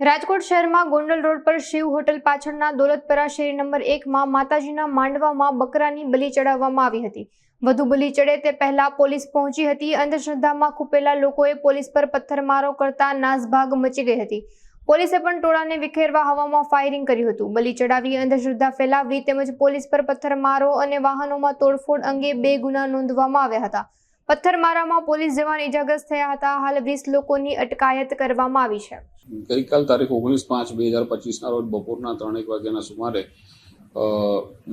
રાજકોટ શહેરમાં ગોંડલ રોડ પર શિવ હોટલ પાછળના દોલતપરા શેરી નંબર એકમાં માતાજીના માંડવામાં બકરાની બલિ ચડાવવામાં આવી હતી. વધુ બલિ ચડે તે પહેલા પોલીસ પહોંચી હતી. અંધશ્રદ્ધામાં ખૂપેલા લોકોએ પોલીસ પર પથ્થરમારો કરતા નાસભાગ મચી ગઈ હતી. પોલીસે પણ ટોળાને વિખેરવા હવામાં ફાયરિંગ કર્યું હતું. બલિ ચડાવી અંધશ્રદ્ધા ફેલાવવી તેમજ પોલીસ પર પથ્થરમારો અને વાહનોમાં તોડફોડ અંગે બે ગુના નોંધવામાં આવ્યા હતા. પથ્થરમારામાં પોલીસ જવાન ઇજાગ્રસ્ત થયા હતા. હાલ વીસ લોકોની અટકાયત કરવામાં આવી છે. ગઈકાલ તારીખ ઓગણીસ પાંચ બે હજાર પચીસના રોજ બપોરના ત્રણેક વાગ્યાના સુમારે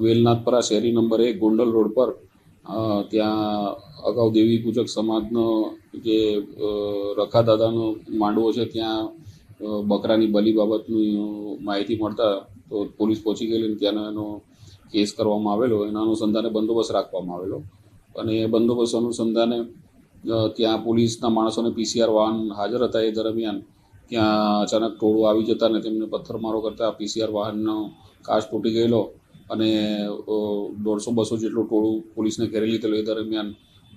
વેલનાથપરા શેરી નંબર એક ગોંડલ રોડ પર ત્યાં અગાઉ દેવી પૂજક સમાજનો જે રખાદાદાનો માંડવો છે, ત્યાં બકરાની બલી બાબતની માહિતી મળતા તો પોલીસ પહોંચી ગયેલી ત્યાંનો એનો કેસ કરવામાં આવેલો. એના અનુસંધાને બંદોબસ્ત રાખવામાં આવેલો. અને બંદોબસ્ત અનુસંધાને ત્યાં પોલીસના માણસોને પીસીઆર વાહન હાજર હતા. એ દરમિયાન ત્યાં અચાનક ટોળું આવી જતા ને તેમને પથ્થરમારો કરતા પીસીઆર વાહનનો કાચ તૂટી ગયેલો અને દોઢસો બસો જેટલું ટોળું પોલીસને ઘેરી લીધેલું. એ દરમિયાન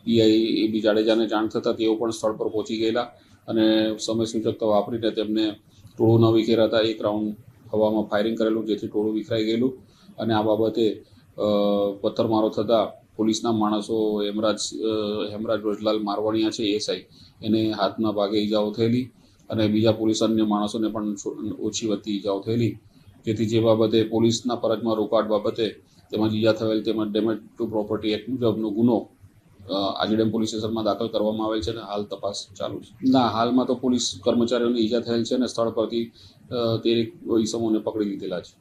પીઆઈ એ બી જાડેજાને જાણ થતાં તેઓ પણ સ્થળ પર પહોંચી ગયેલા અને સમય સૂચકતા વાપરીને તેમને ટોળું ન વિખેરાતા એક રાઉન્ડ હવામાં ફાયરિંગ કરેલું, જેથી ટોળું વિખરાઈ ગયેલું અને આ બાબતે પથ્થરમારો થતાં પોલીસના માણસો હેમરાજ હેમરાજ રોજલાલ મારવાણિયા છે એસઆઈ એને હાથના ભાગે ઈજાઓ થયેલી અને બીજા પોલીસ અન્ય માણસોને પણ ઓછી વધતી ઈજાઓ થયેલી. જેથી જે બાબતે પોલીસના ફરજમાં રોકાટ બાબતે તેમજ ઈજા થયેલ તેમજ ડેમેજ ટુ પ્રોપર્ટી એક્ટ મુજબનો ગુનો આજીડેમ પોલીસ સ્ટેશનમાં દાખલ કરવામાં આવેલ છે અને હાલ તપાસ ચાલુ છે. ના, હાલમાં તો પોલીસ કર્મચારીઓને ઈજા થયેલ છે અને સ્થળ પરથી તે ઈસમોને પકડી લીધેલા છે.